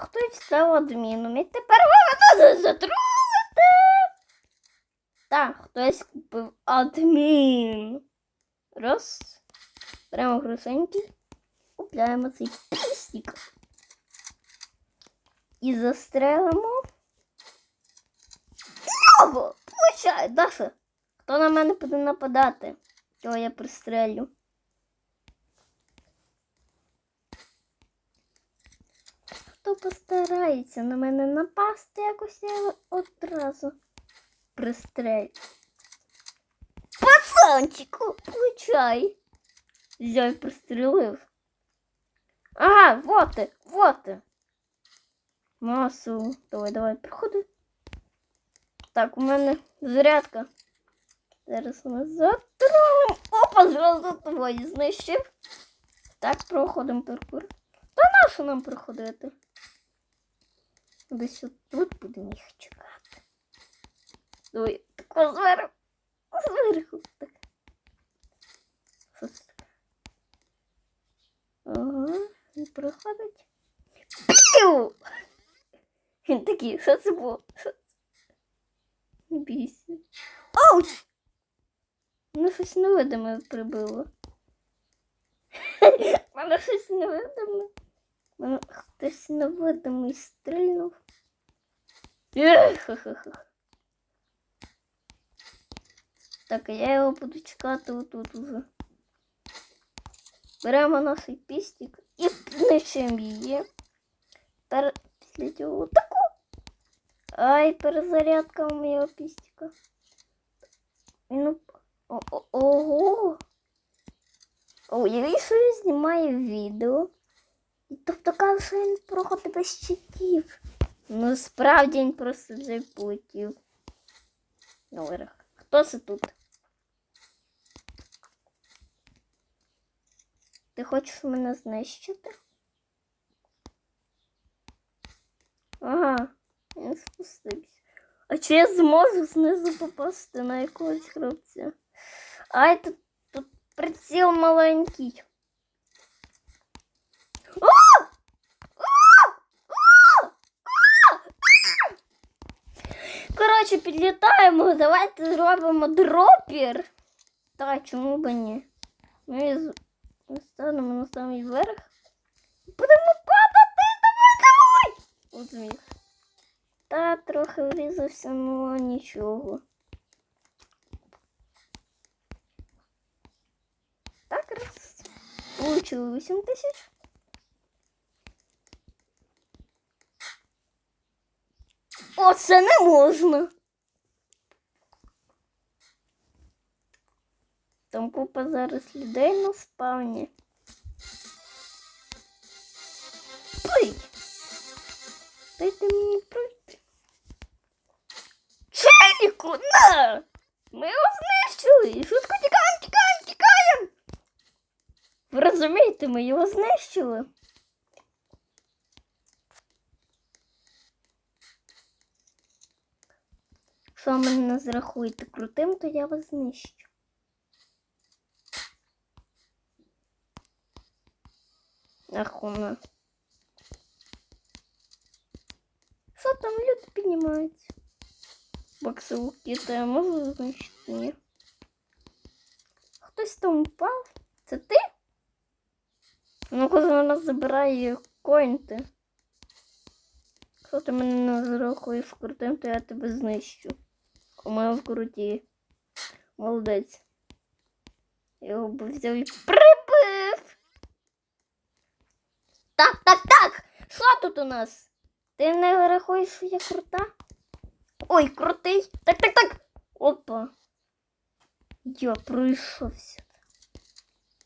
хтось став адміном. І тепер ви мене затрулите. Так, хтось купив адмін. Раз. Беремо грошеньки. Купляємо цей пістик. І застрелимо. Ногу! Получай, Даша. Хто на мене буде нападати? Чого я пристрелю? Хто постарається на мене напасти, якось я одразу пристрелю. Пацанчику, получай. Взяв і пристрелив. Ага, вот ти, вот ти. Масу. Давай, давай, приходи. Так, у мене зарядка. Зараз ми затролимо. Опа, зразу твої знищив. Так, проходимо паркур. Та нащо нам проходити? Десь тут будемо їх чекати. Давай, тако зверху. Зверху. Так. Ага, він проходить. Піу! Він такий, що це було? Не бійся. Ауч! Ну, щось невидиме прибило. Мене щось невидиме. Хтось невидимий стрільнув. Так, я його буду чекати отут уже. Беремо наш пістик і знищуємо її. Тепер після цього таку. Ай, перезарядка у моєго пістика. Ну, о- о- ого. О, я що він знімає відео. І тобто каже, що він проходить без щитів. Ну, справді він просто вже полетів. Наверх. Хто це тут? Ти хочеш мене знищити? Ага, він спустився. А чи я зможу знизу попасти на якогось хлопця? Ай, тут, тут приціл маленький. О! О! О! О! Коротше, підлітаємо. Давайте зробимо дропір. Так, чому б ні? Ми станемо на самий верх. Будемо падати. Давай, давай! От зміг. Та трохи врізався, ну нічого. Так, раз. Получили 8 тисяч. О, це не можна. Там купа зараз людей на спавні. Пий! Дайте мені пройти. Челіку, на! Ми його знищили! Швидко тікаємо, тікаємо, тікаємо! Ви розумієте, ми його знищили. Ви мене не зрахуєте крутим, то я вас знищу. Ахуна. Що там люди піднімаються? Боксовки, то я можу знищити? Ні. Хтось там упав? Це ти? Ну, коли вона забирає коінти. Якщо ти мене не зарахуєш крутим, то я тебе знищу. У мене в круті. Молодець. Я його би взяв і прибив. Так, так, так! Що тут у нас? Ти не рахуєш, що я крута? Ой, крутий. Так, так, так. Опа. Я пройшовся.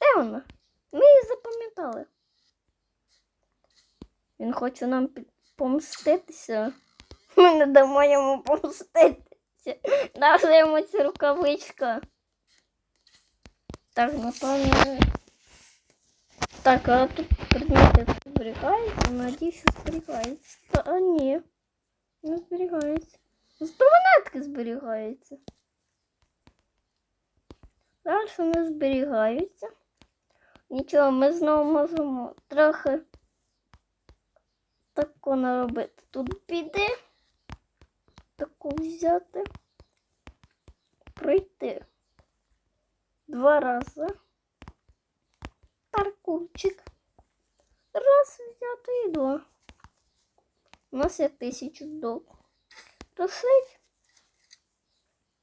Де вона? Ми її запам'ятали. Він хоче нам помститися. Ми не дамо йому помститися. Наша йому ця рукавичка. Так, напевно. Так, а тут предмети зберігаються, надіюсь, що зберігається. А ні, не зберігається. Зато монетки зберігаються. Далі не зберігаються. Нічого, ми знову можемо трохи тако наробити. Тут піди. Таку взяти. Пройти. Два рази. Паркурчик. Раз взяти і два. У нас є тисячу док. Досить.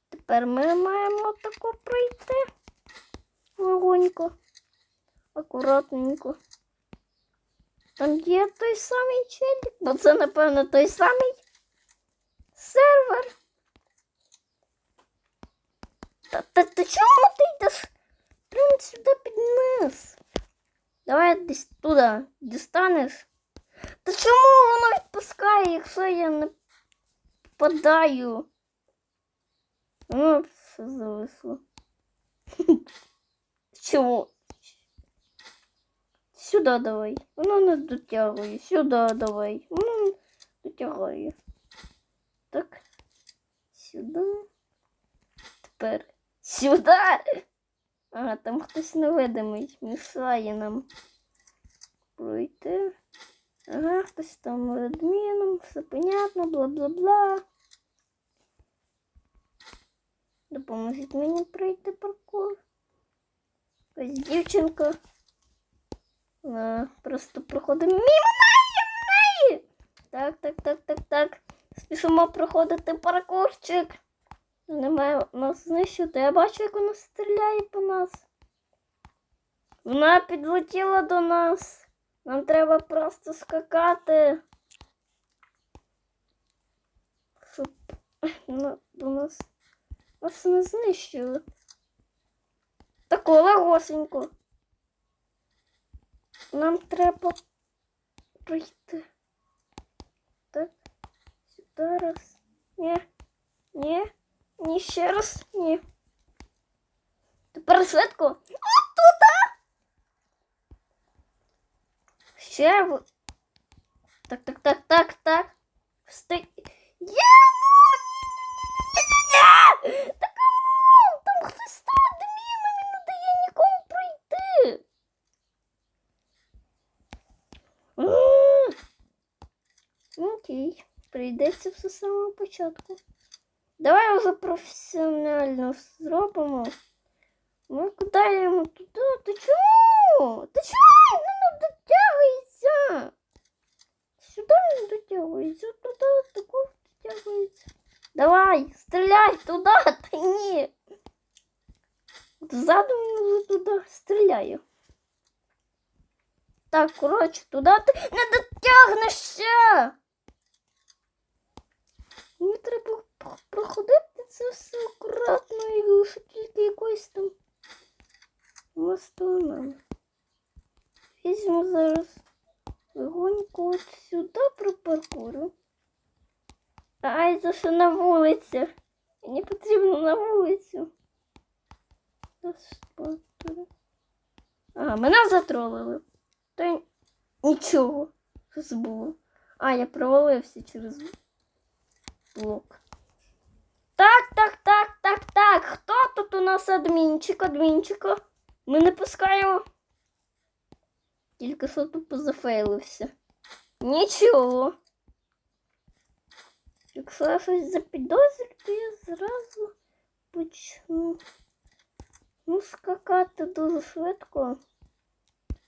Тепер ми маємо тако пройти. Легонько. Акуратненько. Там є той самий челік, бо це, напевно, той самий сервер. Та, та, та чому ти йдеш прямо сюди під низ? Давай десь туди дістанеш. Та чому воно відпускає, якщо я не попадаю? Ну, все зависло. Чому? Сюди давай. Воно не дотягує. Сюди давай. Воно не дотягує. Так. Сюди. Тепер. Сюди. Ага, там хтось невидимий. Мішає нам пройти. Ага, хтось там адміном, все понятно, бла-бла-бла. Допоможіть мені пройти паркур. Ось дівчинка. Вона просто проходить мимо неї, неї. Так, так, так, так, так. Спішимо проходити паркурчик. Немає нас знищити. Я бачу, як вона стріляє по нас. Вона підлетіла до нас. Нам треба просто скакати. Щоб до нас нас не знищили. Таку легосенько. Нам треба пройти. Так, сюди раз. Ні. Ні. Ні, ще раз. Ні. Тепер швидко. От туди. Ще в... Так, так, так, так, так. Встиг. Є! Ні-ні-ні-ні-ні-ні! Та камон! Там хтось став адміном, він не дає нікому пройти. М. Окей, прийдеться все з самого початку. Давай вже професіонально зробимо. Ми кидаємо туди. Ти чому? Ти чому? Не дотягується. Сюди не дотягується, туди таку дотягується. Давай, стріляй туди, та ні. Ззаду він вже туди стріляє. Так, коротше, туди ти не дотягнешся. Мені треба п- проходити це все акуратно і лише тільки якось там мостовнами. Візьму зараз легонько от сюди пропаркурю. Ай, це що на вулиці. Мені потрібно на вулицю. Ага, мене затролили. Та нічого. Що це було? А, я провалився через блок. Так, так, так, так, так. Хто тут у нас адмінчик, адмінчика? Ми не пускаємо. Тільки що тупо зафейлився. Нічого. Якщо я щось запідозрю, то я зразу почну ну, скакати дуже швидко.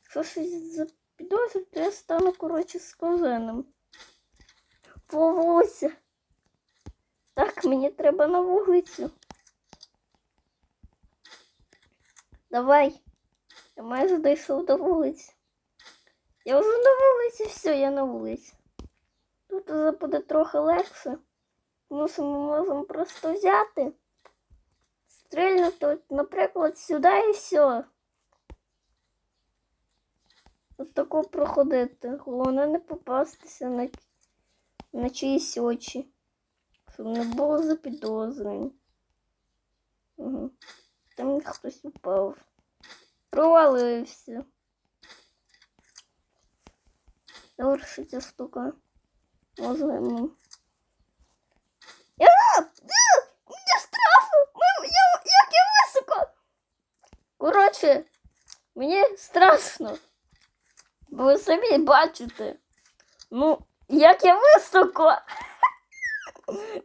Якщо щось запідозрю, то я стану, коротше, скаженим. По вулиці. Так, мені треба на вулицю. Давай. Я майже дійшов до вулиці. Я вже на вулиці, все, я на вулиці. Тут вже буде трохи легше. Ми можемо просто взяти, стрільнути, наприклад, сюди і все. От тако проходити. Головне не попастися на, на чиїсь очі. Щоб не було запідозрень. Угу. Там хтось упав. Провалився. Що ця штука. Може йому. Я! Страшно! Ми- я- Як я високо! Коротше, мені страшно. Бо ви самі бачите. Ну, Як я високо.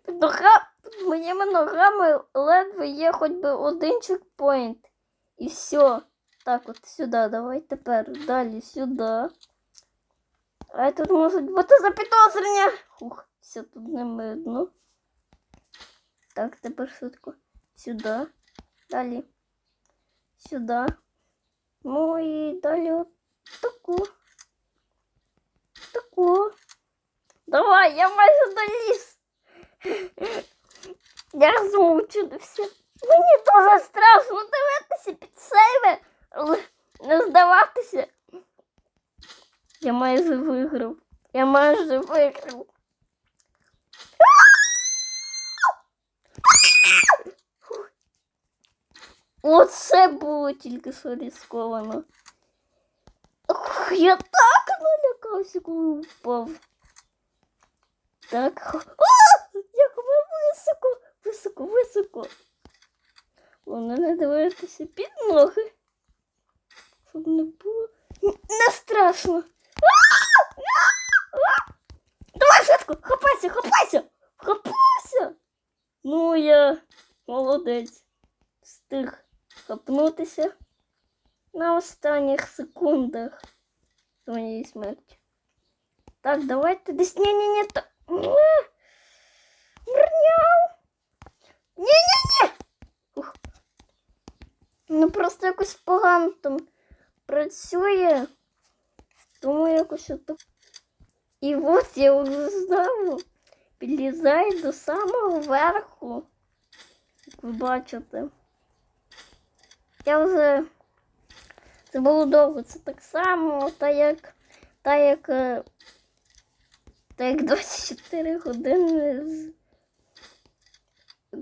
Під, нога, під моїми ногами ледве є хоч би один чекпоінт. І все. Так, от сюди, давай тепер. Далі сюди. А тут можуть бути запідозрення. Ух, все тут не видно. Так, тепер швидко. Сюди. Далі. Сюди. Ну і далі от таку. Таку. Давай, я майже доліз. Я змучився. Мені дуже страшно дивитися під себе, але не здаватися. Я майже виграв. Я майже виграв. Оце було тільки що ризиковано. Ох, я так налякався, коли впав. Так. Високо, високо, високо. Воно не дивитися під ноги. Щоб не було. Не страшно. Давай швидко, хапайся, хапайся! Хапайся! Ну, я молодець. Встиг хапнутися на останніх секундах своєї смерті. Так, давайте десь. Ні-ні-ні. Мрняв. Ні-ні-ні. Ну просто якось погано там працює. Тому якось отак. І от я вже знову підлізаю до самого верху. Як ви бачите. Я вже. Це було довго. Це так само, та як. Та як. е, Та як 24 години.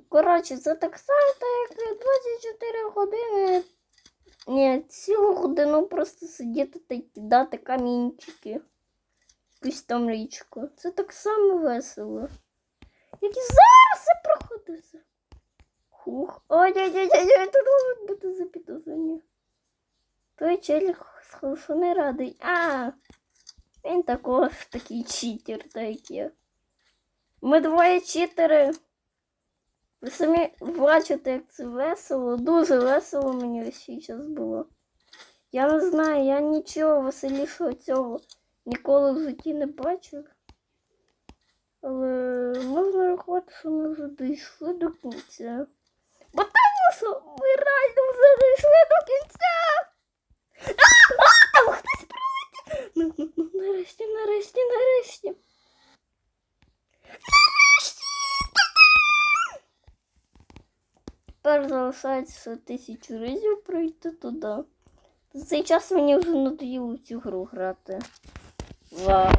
З- Коротше, це так само, та як 24 години. Ні, цілу годину просто сидіти та кидати камінчики. Якусь там річку. Це так само весело. Як і зараз це проходиться. Хух. Ой-ой-ой-ой, тут можуть бути запідозрення. Той челік що не радий. А, він також такий читер, так як я. Ми двоє читери. Ви самі бачите, як це весело. Дуже весело мені ще час було. Я не знаю, я нічого веселішого цього ніколи в житті не бачив. Але можна рахувати, що ми вже дійшли до кінця. Бо тому що ми реально вже дійшли до кінця. А, а, там хтось прилетить. Ну, ну, ну, нарешті, нарешті, нарешті. Нарешті. Та-дам! Тепер залишається тисячу разів пройти туди. За цей час мені вже надоїло цю гру грати. Вау.